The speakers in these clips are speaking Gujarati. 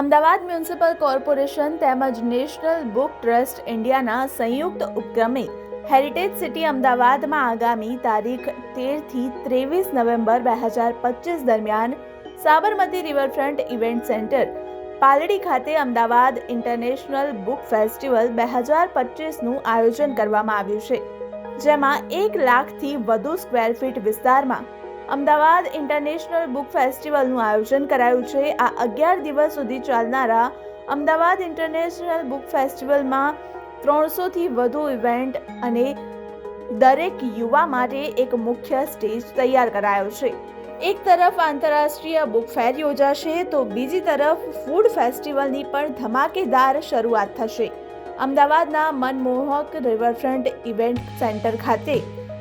અમદાવાદ મ્યુનિસિપલ કોર્પોરેશન તેમજ નેશનલ બુક ટ્રસ્ટ ઇન્ડિયાના સંયુક્ત ઉપક્રમે હેરિટેજ સિટી અમદાવાદમાં આગામી તારીખ તેરથી ત્રેવીસ નવેમ્બર બે હજાર પચીસ દરમિયાન Sabarmati riverfront event centre, Paldi ખાતે અમદાવાદ ઇન્ટરનેશનલ બુક ફેસ્ટિવલ બે હજાર પચીસનું આયોજન કરવામાં આવ્યું છે, જેમાં એક લાખથી વધુ સ્ક્વેર ફીટ વિસ્તારમાં અમદાવાદ ઇન્ટરનેશનલ બુક ફેસ્ટિવલનું આયોજન કરાયું છે. આ અગિયાર દિવસ સુધી ચાલનારા અમદાવાદ ઇન્ટરનેશનલ બુક ફેસ્ટિવલમાં ત્રણસોથી વધુ ઇવેન્ટ અને દરેક યુવા માટે એક મુખ્ય સ્ટેજ તૈયાર કરાયો છે. એક તરફ આંતરરાષ્ટ્રીય બુક ફેર યોજાશે તો બીજી તરફ ફૂડ ફેસ્ટિવલની પણ ધમાકેદાર શરૂઆત થશે. અમદાવાદના મનમોહક રિવરફ્રન્ટ ઇવેન્ટ સેન્ટર ખાતે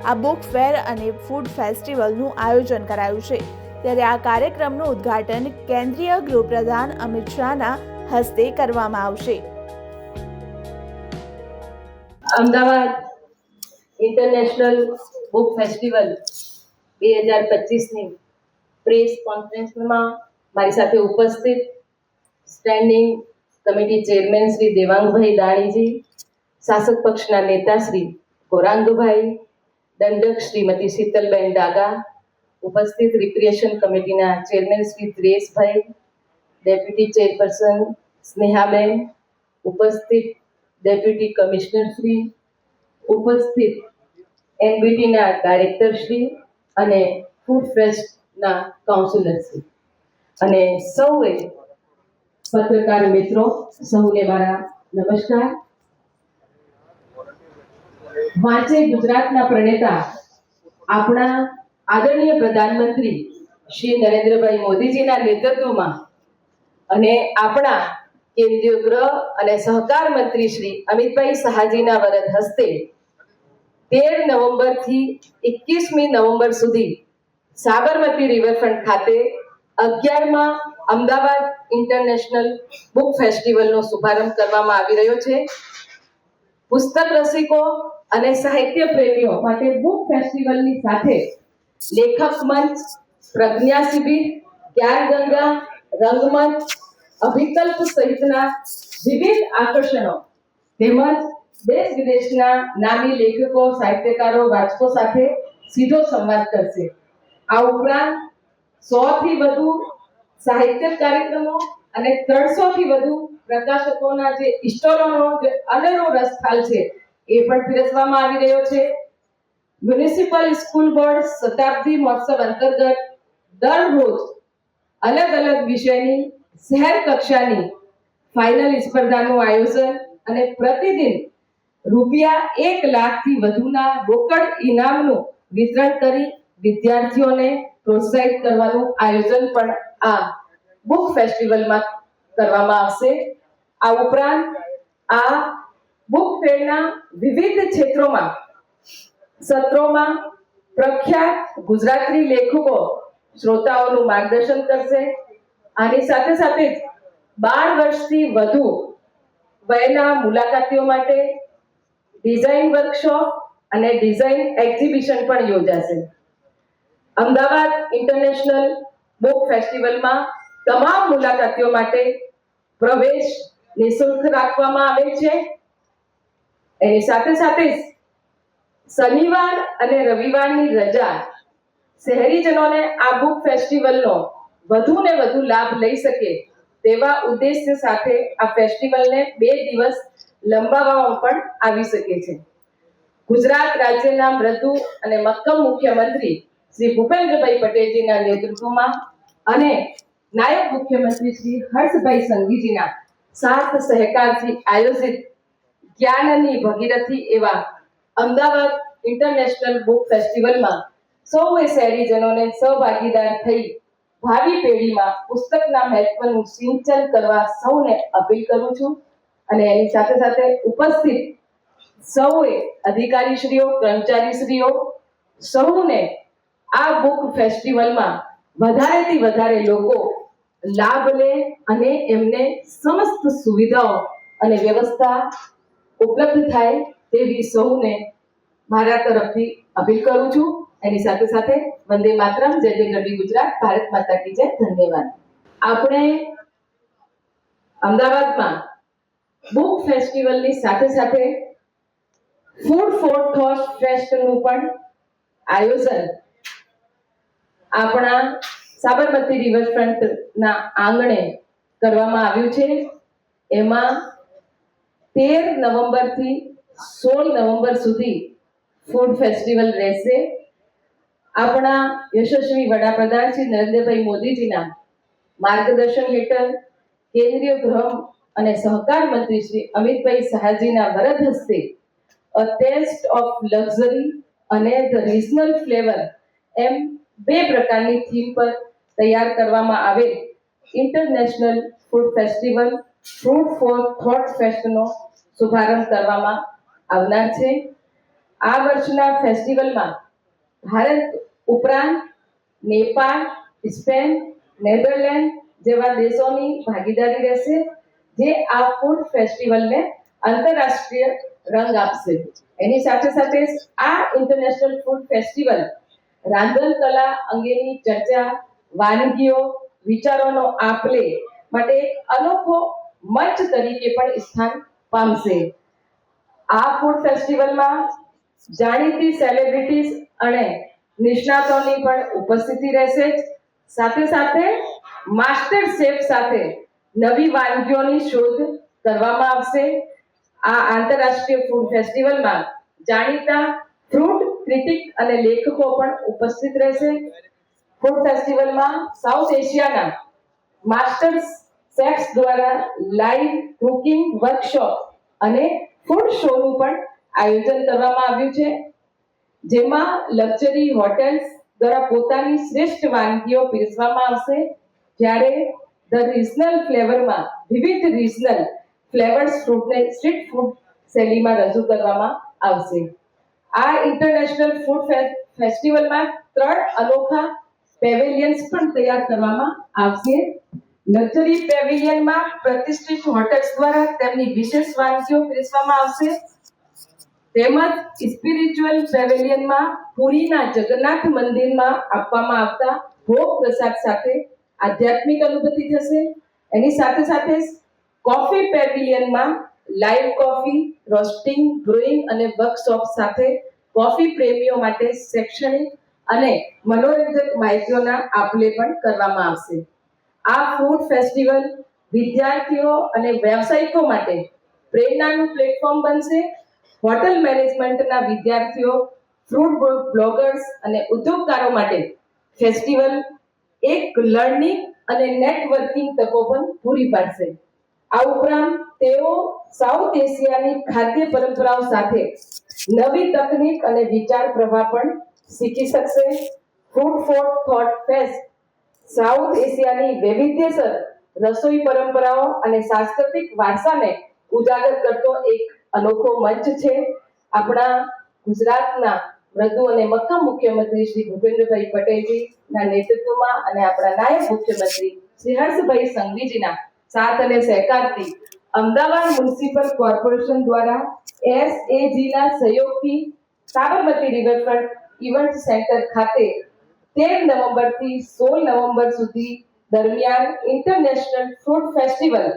આ બુક ફેર અને ફૂડ ફેસ્ટિવલનું આયોજન કરાયું છે. ત્યારે આ કાર્યક્રમનું ઉદ્ઘાટન કેન્દ્રીય ગૃહપ્રધાન અમિત શાહના હસ્તે કરવામાં આવશે. અમદાવાદ ઇન્ટરનેશનલ બુક ફેસ્ટિવલ બે હજાર પચીસની પ્રેસ કોન્ફરન્સમાં મારી સાથે ઉપસ્થિત standing committee chairman Shri Devangbhai દાણીજી, શાસક પક્ષના નેતા શ્રી ગૌરાંગભાઈ દંડક શ્રીમતી શીતલબેન ડાગા, ઉપસ્થિત રિક્રિએશન કમિટીના ચેરમેન શ્રી દ્રેશભાઈ ડેપ્યુટી ચેરપર્સન સ્નેહાબેન, ઉપસ્થિત ડેપ્યુટી કમિશનર શ્રી, ઉપસ્થિત એનબીટીના ડાયરેક્ટર શ્રી અને ફૂડ ફેસ્ટના કાઉન્સિલર શ્રી. અને સૌએ પત્રકાર મિત્રો, સૌને મારા નમસ્કાર. વાંચે ગુજરાતના પ્રણેતા આપણા આદરણીય પ્રધાનમંત્રી શ્રી નરેન્દ્રભાઈ મોદીજીના નેતૃત્વમાં અને આપણા કેન્દ્રીય ગૃહ અને સહકાર મંત્રી શ્રી અમિતભાઈ સહાજીના વરદ હસ્તે તેર નવેમ્બરથી એકવીસમી નવેમ્બર સુધી સાબરમતી રિવરફ્રન્ટ ખાતે અગિયારમાં અમદાવાદ ઇન્ટરનેશનલ બુક ફેસ્ટિવલનો શુભારંભ કરવામાં આવી રહ્યો છે. પુસ્તક રસિકો અને સાહિત્ય પ્રેમીઓ માટે બુક ફેસ્ટિવલની સાથે લેખક મંચ, પ્રજ્ઞા શિબિર, જ્ઞાનગંગા, રંગમંચ, અભિકલ્પ સહિતના વિવિધ આકર્ષણો તેમજ દેશ વિદેશના નામી લેખકો, સાહિત્યકારો, વાચકો સાથે સીધો સંવાદ કરશે. આ ઉપરાંત સો થી વધુ સાહિત્ય કાર્યક્રમો અને ત્રણસો થી વધુ પ્રકાશકોના જે ઇસ્ટોલોનો જે અનેરો રસથાલ છે એ પણ પીરસવામાં આવી રહ્યો છે. મ્યુનિસિપલ સ્કૂલ બોર્ડ શતાબ્દી મહોત્સવ અંતર્ગત દરરોજ અલગ અલગ વિષયની શહેર કક્ષાની ફાઇનલ સ્પર્ધાનું આયોજન અને પ્રતિદિન રૂપિયા એક લાખથી વધુના રોકડ ઇનામનું વિતરણ કરી વિદ્યાર્થીઓને પ્રોત્સાહિત કરવાનું આયોજન પણ આ બુક ફેસ્ટિવલમાં કરવામાં આવશે. આ ઉપરાંત આ બુક વિવિધ ક્ષેત્રોમાં? સત્રોમાં પ્રખ્યાત ગુજરાતી લેખકો શ્રોતાઓનું માર્ગદર્શન કરશે. આની સાથે સાથે જ બાર વર્ષથી વધુ વયના મુલાકાતીઓ માટે ડિઝાઇન વર્કશોપ અને ડિઝાઇન એક્ઝિબિશન પણ યોજાશે. અમદાવાદ ઇન્ટરનેશનલ બુક ફેસ્ટિવલમાં તમામ મુલાકાતીઓ માટે પ્રવેશ નિઃશુલ્ક રાખવામાં આવે છે. એની સાથે સાથે શનિવાર અને રવિવારની રજા શહેરીજનોને આ બુક ફેસ્ટિવલનો વધુ ને વધુ લાભ લઈ શકે તેવા ઉદ્દેશ્ય સાથે આ ફેસ્ટિવલને બે દિવસ લંબાવવામાં પણ આવી શકે છે. ગુજરાત રાજ્યના મૃદુ અને મક્કમ મુખ્યમંત્રી શ્રી ભૂપેન્દ્રભાઈ પટેલજીના નેતૃત્વમાં અને નાયબ મુખ્યમંત્રી શ્રી હર્ષભાઈ સંઘવીજીના સાથ સહકારથી આયોજિત જ્ઞાનની ભગીરથી એવા અમદાવાદ ઇન્ટરનેશનલ બુક ફેસ્ટિવલમાં સૌએ શહેરીજનોને સહભાગીદાર થઈ ભાવિ પેઢીમાં પુસ્તકના મહત્વનું સિંચન કરવા સૌને અપીલ કરું છું. અને એની સાથે સાથે ઉપસ્થિત સૌએ અધિકારીશ્રીઓ, કર્મચારીશ્રીઓ સૌને આ બુક ફેસ્ટિવલમાં વધારેથી વધારે લોકો લાભ લે અને એમને સમસ્ત સુવિધાઓ અને વ્યવસ્થા ઉપલબ્ધ થાય તેવી સૌને મારા તરફથી અપીલ કરું છું. એની સાથે સાથે વંદે માતરમ, જય જય ગરવી ગુજરાત, ભારત માતા કી જય. ધન્યવાદ. આપણે અમદાવાદમાં બુક ફેસ્ટિવલની સાથે સાથે ફૂડ ફોર થોટ ફેસ્ટનું પણ આયોજન આપણા સાબરમતી રિવરફ્રન્ટના આંગણે કરવામાં આવ્યું છે. એમાં તેર નવેમ્બરથી સોળ નવેમ્બર સુધી ફૂડ ફેસ્ટિવલ રહેશે. આપણા યશસ્વી વડાપ્રધાન શ્રી નરેન્દ્રભાઈ મોદીજીના માર્ગદર્શન હેઠળ કેન્દ્રીય ગૃહ અને સહકાર મંત્રી શ્રી અમિતભાઈ શાહજીના વરદ હસ્તે અ ટેસ્ટ ઓફ લક્ઝરી અને ધ રિજનલ ફ્લેવર એમ બે પ્રકારની થીમ પર તૈયાર કરવામાં આવેલ international food festival food for thought ફેસ્ટનો શુભારંભ કરવામાં આવનાર છે. આ વર્ષના ફેસ્ટિવલમાં ભારત ઉપરાંત નેપાળ, સ્પેન, નેધરલેન્ડ જેવા દેશોની ભાગીદારી રહેશે, જે આ ફૂડ ફેસ્ટિવલને આંતરરાષ્ટ્રીય રંગ આપશે. એની સાથે સાથે આ ઇન્ટરનેશનલ ફૂડ ફેસ્ટિવલ રાંધણ કલા અંગેની ચર્ચા, વાનગીઓ, વિચારોનો આપલે માટે એક અનોખો મંચ તરીકે પણ સ્થાન પામશે. આ ફૂડ ફેસ્ટિવલમાં જાણીતી સેલિબ્રિટીઝ અને નિષ્ણાતોની પણ ઉપસ્થિતિ રહેશે. સાથે સાથે માસ્ટર શેફ સાથે નવી વાનગીઓની શોધ કરવામાં આવશે. આ આંતરરાષ્ટ્રીય ફૂડ ફેસ્ટિવલમાં જાણીતા ફ્રૂટ ક્રિટિક અને લેખકો પણ ઉપસ્થિત રહેશે. ફૂડ ફેસ્ટિવલમાં સાઉથ એશિયાના માસ્ટર શેફ્સ દ્વારા લાઈવ કુકિંગ વર્કશોપ અને ફૂડ શોનું પણ આયોજન કરવામાં આવ્યું છે. જેમાં લક્ઝરી હોટેલ્સ દ્વારા પોતાની શ્રેષ્ઠ વાનગીઓ પીરસવામાં આવશે. જ્યારે ધ રિજનલ ફ્લેવરમાં વિવિધ રિજનલ ફ્લેવર્સ ફૂડને સ્ટ્રીટ ફૂડ શૈલીમાં રજૂ કરવામાં આવશે. આ ઇન્ટરનેશનલ ફૂડ ફેસ્ટિવલમાં ત્રણ અનોખા પેવેલિયન્સ પણ તૈયાર કરવામાં આવશે. લક્ઝરી પેવિલિયનમાં પ્રતિષ્ઠિત હોટેલ્સ દ્વારા તેમની વિશેષ વાનગીઓ પીરસવામાં આવશે. તેમજ સ્પિરિચ્યુઅલ પેવેલિયનમાં પુરીના જગન્નાથ મંદિરમાં આપવામાં આવતા ભોગ પ્રસાદ સાથે આધ્યાત્મિક અનુભૂતિ થશે. એની સાથે સાથે કોફી પેવિલિયનમાં લાઈવ કોફી રોસ્ટિંગ બ્રુઇંગ અને વર્કશોપ સાથે કોફી પ્રેમીઓ માટે શૈક્ષણિક અને મનોરંજક માહિતીઓના આપલે પણ કરવામાં આવશે. આ ફૂડ ફેસ્ટિવલ વિદ્યાર્થીઓ અને વ્યાવસાયિકો માટે પ્રેરણાનું પ્લેટફોર્મ બનશે. હોટલ મેનેજમેન્ટના વિદ્યાર્થીઓ ફૂડ બ્લોગર્સ અને ઉદ્યોગકારો માટે ફેસ્ટિવલ એક લર્નિંગ અને નેટવર્કિંગ તકો પણ પૂરી પાડશે. આ ઉપરાંત તેઓ સાઉથ એશિયાની ખાદ્ય પરંપરાઓ સાથે નવી તકનીક અને વિચાર પ્રવાહ પણ શીખી શકશે. Food for thought fest south એશિયાની વૈવિધ્યસર રસોઈ પરંપરાઓ અને સાંસ્કૃતિક વારસાને ઉજાગર કરતો એક અનોખો મંચ છે. આપણા ગુજરાતના મૃદુ અને મક્કમ મુખ્યમંત્રી શ્રી ભૂપેન્દ્રભાઈ પટેલજીના નેતૃત્વમાં અને આપણા નાયબ મુખ્યમંત્રી શ્રી હર્ષભાઈ સંઘવીજીના સાથ અને સહકારથી અમદાવાદ મ્યુનિસિપલ કોર્પોરેશન દ્વારા એસએજીના સહયોગથી સાબરમતી રિવરફ્રન્ટ ઇવેન્ટ સેન્ટર ખાતે તેર નવેમ્બરથી સોળ નવેમ્બર સુધી દરમિયાન international food festival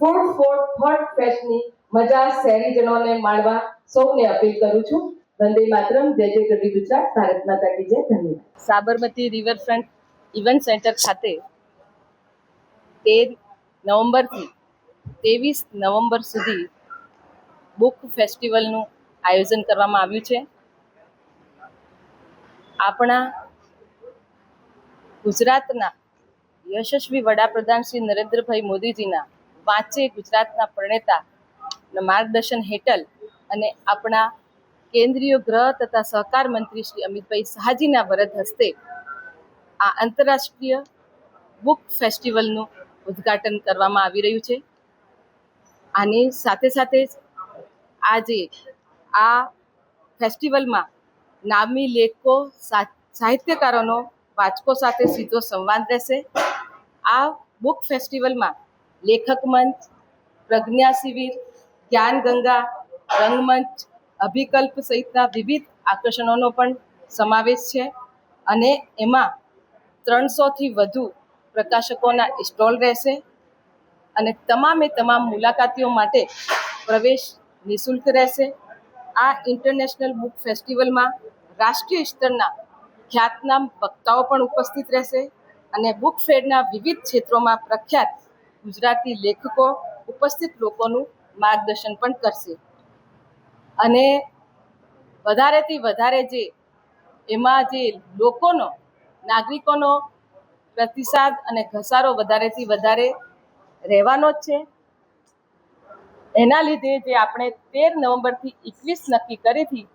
food for thought ફેસ્ટની મજા શહેરીજનોને માણવા સૌને અપીલ કરું છું. વંદે માતરમ, જય જય ગરવી ગુજરાત, ભારત માતા કી જય, ધન્યવાદ. સાબરમતી રિવરફ્રન્ટ ઇવેન્ટ સેન્ટર ખાતે તેર નવેમ્બરથી ત્રેવીસ નવેમ્બર સુધી બુક ફેસ્ટિવલનું આયોજન કરવામાં આવ્યું છે. આપણા ગુજરાતના યશસ્વી વડાપ્રધાન શ્રી નરેન્દ્રભાઈ મોદીજીના વાંચે ગુજરાતના પ્રણેતા માર્ગદર્શન હેઠળ અને આપણા કેન્દ્રીય ગૃહ તથા સહકાર મંત્રી શ્રી અમિતભાઈ શાહજીના વરદ હસ્તે આ આંતરરાષ્ટ્રીય બુક ફેસ્ટિવલનું ઉદ્ઘાટન કરવામાં આવી રહ્યું છે. આની સાથે સાથે આજે આ ફેસ્ટિવલમાં નામી લેખકો સાહિત્યકારોનો વાચકો સાથે સીધો સંવાદ રહેશે. આ બુક ફેસ્ટિવલમાં લેખક મંચ, પ્રજ્ઞા શિબિર જ્ઞાન ગંગા, રંગમંચ, અભિકલ્પ સહિતના વિવિધ આકર્ષણોનો પણ સમાવેશ છે અને એમાં ત્રણસોથી વધુ પ્રકાશકોના સ્ટોલ રહેશે અને તમામે તમામ મુલાકાતીઓ માટે પ્રવેશ નિઃશુલ્ક રહેશે. આ ઇન્ટરનેશનલ બુક ફેસ્ટિવલમાં રાષ્ટ્રીય સ્તરના ખ્યાતનામ વક્તાઓ પણ ઉપસ્થિત રહેશે અને બુક ફેરના વિવિધ ક્ષેત્રોમાં પ્રખ્યાત ગુજરાતી લેખકો ઉપસ્થિત લોકોનું માર્ગદર્શન પણ કરશે. અને વધારેથી વધારે જે એમાં જે લોકોનો, નાગરિકોનો પ્રતિસાદ અને ઘસારો વધારેથી વધારે રહેવાનો જ છે. એના લીધે જે આપણે તેર નવેમ્બરથી એકવીસ નક્કી કરીથી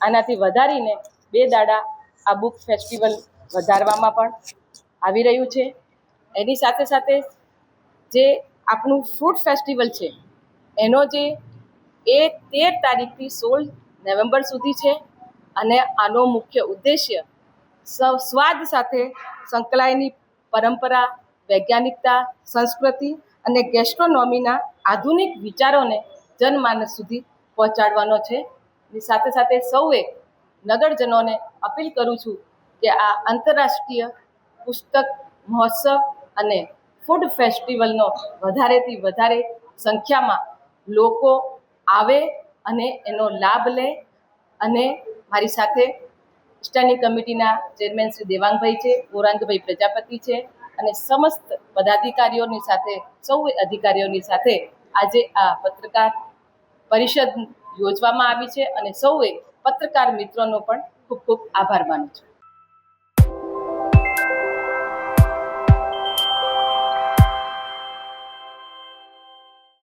આનાથી વધારીને બે દાડા આ બુક ફેસ્ટિવલ વધારવામાં પણ આવી રહ્યું છે. એની સાથે સાથે જે આપણું ફ્રૂટ ફેસ્ટિવલ છે, એનો જે એ તેર તારીખથી સોળ નવેમ્બર સુધી છે અને આનો મુખ્ય ઉદ્દેશ્ય સ્વાદ સાથે સંકળાયેલી પરંપરા, વૈજ્ઞાનિકતા, સંસ્કૃતિ અને ગેસ્ટ્રોનોમીના આધુનિક વિચારોને જનમાનસ સુધી પહોંચાડવાનો છે. સાથે સાથે સૌએ નગરજનોને અપીલ કરું છું કે આ આંતરરાષ્ટ્રીય પુસ્તક મહોત્સવ અને ફૂડ ફેસ્ટિવલનો વધારેથી વધારે સંખ્યામાં લોકો આવે અને એનો લાભ લે. અને મારી સાથે સ્ટેન્ડિંગ કમિટીના ચેરમેન શ્રી દેવાંગભાઈ છે, ગૌરાંગભાઈ પ્રજાપતિ છે અને સમસ્ત પદાધિકારીઓની સાથે સૌ અધિકારીઓની સાથે આજે આ પત્રકાર પરિષદ યોજવામાં આવી છે અને સૌએ પત્રકાર મિત્રોનો પણ ખૂબ ખૂબ આભાર માનું છું.